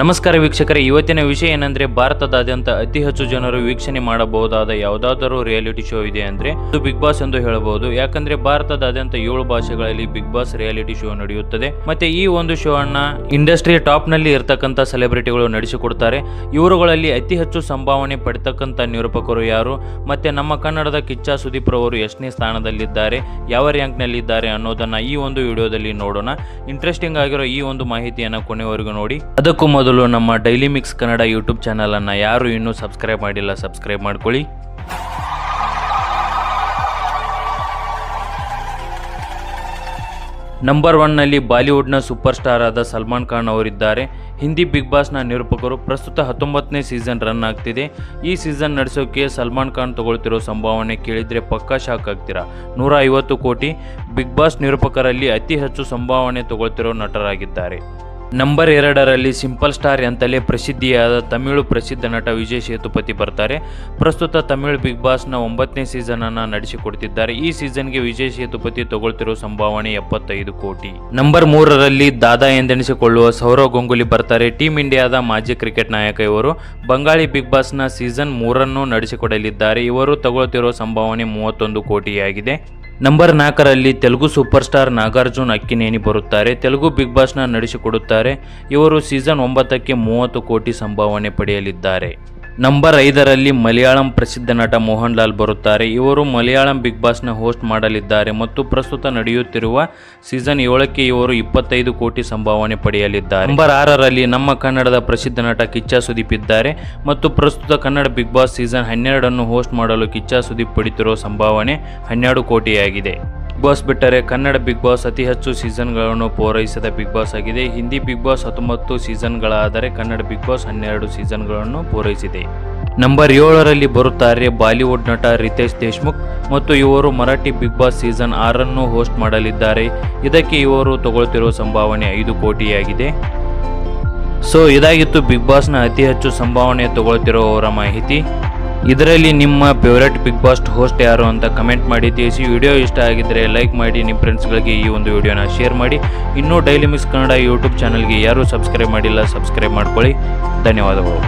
ನಮಸ್ಕಾರ ವೀಕ್ಷಕರೇ, ಇವತ್ತಿನ ವಿಷಯ ಏನಂದ್ರೆ ಭಾರತದಾದ್ಯಂತ ಅತಿ ಹೆಚ್ಚು ಜನರು ವೀಕ್ಷಣೆ ಮಾಡಬಹುದಾದ ಯಾವುದಾದರೂ ರಿಯಾಲಿಟಿ ಶೋ ಇದೆ ಅಂದ್ರೆ ಅದು ಬಿಗ್ ಬಾಸ್ ಎಂದು ಹೇಳಬಹುದು. ಯಾಕಂದ್ರೆ ಭಾರತದಾದ್ಯಂತ ಏಳು ಭಾಷೆಗಳಲ್ಲಿ ಬಿಗ್ ಬಾಸ್ ರಿಯಾಲಿಟಿ ಶೋ ನಡೆಯುತ್ತದೆ. ಮತ್ತೆ ಈ ಒಂದು ಶೋ ಅನ್ನ ಇಂಡಸ್ಟ್ರಿ ಟಾಪ್ನಲ್ಲಿ ಇರತಕ್ಕಂತ ಸೆಲೆಬ್ರಿಟಿಗಳು ನಡೆಸಿಕೊಡ್ತಾರೆ. ಇವರುಗಳಲ್ಲಿ ಅತಿ ಹೆಚ್ಚು ಸಂಭಾವನೆ ಪಡೆತಕ್ಕಂತ ನಿರೂಪಕರು ಯಾರು? ಮತ್ತೆ ನಮ್ಮ ಕನ್ನಡದ ಕಿಚ್ಚ ಸುದೀಪ್ ರವರು ಎಷ್ಟನೇ ಸ್ಥಾನದಲ್ಲಿದ್ದಾರೆ? ಯಾವ ರ್ಯಾಂಕ್ ನಲ್ಲಿದ್ದಾರೆ ಅನ್ನೋದನ್ನ ಈ ಒಂದು ವಿಡಿಯೋದಲ್ಲಿ ನೋಡೋಣ. ಇಂಟ್ರೆಸ್ಟಿಂಗ್ ಆಗಿರೋ ಈ ಒಂದು ಮಾಹಿತಿಯನ್ನು ಕೊನೆವರೆಗೂ ನೋಡಿ. ಅದಕ್ಕೂ ಮೊದಲು ನಮ್ಮ ಡೈಲಿ ಮಿಕ್ಸ್ ಕನ್ನಡ ಯೂಟ್ಯೂಬ್ ಚಾನಲನ್ನು ಯಾರು ಇನ್ನೂ ಸಬ್ಸ್ಕ್ರೈಬ್ ಮಾಡಿಲ್ಲ ಸಬ್ಸ್ಕ್ರೈಬ್ ಮಾಡ್ಕೊಳ್ಳಿ. ನಂಬರ್ ಒನ್ನಲ್ಲಿ ಬಾಲಿವುಡ್ನ ಸೂಪರ್ ಸ್ಟಾರ್ ಆದ ಸಲ್ಮಾನ್ ಖಾನ್ ಅವರಿದ್ದಾರೆ. ಹಿಂದಿ ಬಿಗ್ ಬಾಸ್ನ ನಿರೂಪಕರು ಪ್ರಸ್ತುತ ಹತ್ತೊಂಬತ್ತನೇ ಸೀಸನ್ ರನ್ ಆಗ್ತಿದೆ. ಈ ಸೀಸನ್ ನಡೆಸೋಕೆ ಸಲ್ಮಾನ್ ಖಾನ್ ತಗೊಳ್ತಿರೋ ಸಂಭಾವನೆ ಕೇಳಿದರೆ ಪಕ್ಕಾ ಶಾಕ್ ಆಗ್ತೀರಾ? ನೂರ ಐವತ್ತು ಕೋಟಿ ಬಿಗ್ ಬಾಸ್ ನಿರೂಪಕರಲ್ಲಿ ಅತಿ ಹೆಚ್ಚು ಸಂಭಾವನೆ ತಗೊಳ್ತಿರೋ ನಟರಾಗಿದ್ದಾರೆ. ನಂಬರ್ ಎರಡರಲ್ಲಿ ಸಿಂಪಲ್ ಸ್ಟಾರ್ ಅಂತಲೇ ಪ್ರಸಿದ್ಧಿಯಾದ ತಮಿಳು ಪ್ರಸಿದ್ಧ ನಟ ವಿಜಯ್ ಸೇತುಪತಿ ಬರ್ತಾರೆ. ಪ್ರಸ್ತುತ ತಮಿಳು ಬಿಗ್ ಬಾಸ್ನ ಒಂಬತ್ತನೇ ಸೀಸನ್ ಅನ್ನ ನಡೆಸಿಕೊಡ್ತಿದ್ದಾರೆ. ಈ ಸೀಸನ್ಗೆ ವಿಜಯ್ ಸೇತುಪತಿ ತಗೊಳ್ತಿರೋ ಸಂಭಾವನೆ ಎಪ್ಪತ್ತೈದು ಕೋಟಿ. ನಂಬರ್ ಮೂರರಲ್ಲಿ ದಾದಾ ಎಂದೆನಿಸಿಕೊಳ್ಳುವ ಸೌರವ್ ಗಂಗೂಲಿ ಬರ್ತಾರೆ. ಟೀಮ್ ಇಂಡಿಯಾದ ಮಾಜಿ ಕ್ರಿಕೆಟ್ ನಾಯಕ ಇವರು. ಬಂಗಾಳಿ ಬಿಗ್ ಬಾಸ್ನ ಸೀಸನ್ ಮೂರನ್ನು ನಡೆಸಿಕೊಡಲಿದ್ದಾರೆ. ಇವರು ತಗೊಳ್ತಿರುವ ಸಂಭಾವನೆ ಮೂವತ್ತೊಂದು ಕೋಟಿಯಾಗಿದೆ. ನಂಬರ್ ನಾಲ್ಕರಲ್ಲಿ ತೆಲುಗು ಸೂಪರ್ ಸ್ಟಾರ್ ನಾಗಾರ್ಜುನ್ ಅಕ್ಕಿನೇನಿ ಬರುತ್ತಾರೆ. ತೆಲುಗು ಬಿಗ್ ಬಾಸ್ನ ನಡೆಸಿಕೊಡುತ್ತಾರೆ. ಇವರು ಸೀಸನ್ ಒಂಬತ್ತಕ್ಕೆ ಮೂವತ್ತು ಕೋಟಿ ಸಂಭಾವನೆ ಪಡೆಯಲಿದ್ದಾರೆ. ನಂಬರ್ ಐದರಲ್ಲಿ ಮಲಯಾಳಂ ಪ್ರಸಿದ್ಧ ನಟ ಮೋಹನ್ ಲಾಲ್ ಬರುತ್ತಾರೆ. ಇವರು ಮಲಯಾಳಂ ಬಿಗ್ ಬಾಸ್ನ ಹೋಸ್ಟ್ ಮಾಡಲಿದ್ದಾರೆ ಮತ್ತು ಪ್ರಸ್ತುತ ನಡೆಯುತ್ತಿರುವ ಸೀಸನ್ ಏಳಕ್ಕೆ ಇವರು ಇಪ್ಪತ್ತೈದು ಕೋಟಿ ಸಂಭಾವನೆ ಪಡೆಯಲಿದ್ದಾರೆ. ನಂಬರ್ ಆರರಲ್ಲಿ ನಮ್ಮ ಕನ್ನಡದ ಪ್ರಸಿದ್ಧ ನಟ ಕಿಚ್ಚ ಸುದೀಪ್ ಇದ್ದಾರೆ ಮತ್ತು ಪ್ರಸ್ತುತ ಕನ್ನಡ ಬಿಗ್ ಬಾಸ್ ಸೀಸನ್ ಹನ್ನೆರಡನ್ನು ಹೋಸ್ಟ್ ಮಾಡಲು ಕಿಚ್ಚ ಸುದೀಪ್ ಪಡಿತಿರುವ ಸಂಭಾವನೆ ಹನ್ನೆರಡು ಕೋಟಿಯಾಗಿದೆ. ಬಾಸ್ ಬಿಟ್ಟರೆ ಕನ್ನಡ ಬಿಗ್ ಬಾಸ್ ಅತಿ ಹೆಚ್ಚು ಸೀಸನ್ಗಳನ್ನು ಪೂರೈಸಿದ ಬಿಗ್ ಬಾಸ್ ಆಗಿದೆ. ಹಿಂದಿ ಬಿಗ್ ಬಾಸ್ ಹತ್ತೊಂಬತ್ತು ಸೀಸನ್ಗಳಾದರೆ ಕನ್ನಡ ಬಿಗ್ ಬಾಸ್ ಹನ್ನೆರಡು ಸೀಸನ್ಗಳನ್ನು ಪೂರೈಸಿದೆ. ನಂಬರ್ ಏಳರಲ್ಲಿ ಬರುತ್ತಾರೆ ಬಾಲಿವುಡ್ ನಟ ರಿತೇಶ್ ದೇಶ್ಮುಖ್ ಮತ್ತು ಇವರು ಮರಾಠಿ ಬಿಗ್ ಬಾಸ್ ಸೀಸನ್ ಆರನ್ನು ಹೋಸ್ಟ್ ಮಾಡಲಿದ್ದಾರೆ. ಇದಕ್ಕೆ ಇವರು ತಗೊಳ್ತಿರುವ ಸಂಭಾವನೆ ಐದು ಕೋಟಿಯಾಗಿದೆ. ಸೊ, ಇದಾಗಿತ್ತು ಬಿಗ್ ಬಾಸ್ನ ಅತಿ ಹೆಚ್ಚು ಸಂಭಾವನೆ ತಗೊಳ್ತಿರುವವರ ಮಾಹಿತಿ. ಇದರಲ್ಲಿ ನಿಮ್ಮ ಫೇವ್ರೆಟ್ ಬಿಗ್ ಬಾಸ್ ಹೋಸ್ಟ್ ಯಾರು ಅಂತ ಕಮೆಂಟ್ ಮಾಡಿ ತಿಳಿಸಿ. ವಿಡಿಯೋ ಇಷ್ಟ ಆಗಿದ್ದರೆ ಲೈಕ್ ಮಾಡಿ ನಿಮ್ಮ ಫ್ರೆಂಡ್ಸ್ಗಳಿಗೆ ಈ ಒಂದು ವಿಡಿಯೋನ ಶೇರ್ ಮಾಡಿ. ಇನ್ನೂ ಡೈಲಿ ಮಿಕ್ಸ್ ಕನ್ನಡ ಯೂಟ್ಯೂಬ್ ಚಾನಲ್ಗೆ ಯಾರೂ ಸಬ್ಸ್ಕ್ರೈಬ್ ಮಾಡಿಲ್ಲ ಸಬ್ಸ್ಕ್ರೈಬ್ ಮಾಡ್ಕೊಳ್ಳಿ. ಧನ್ಯವಾದಗಳು.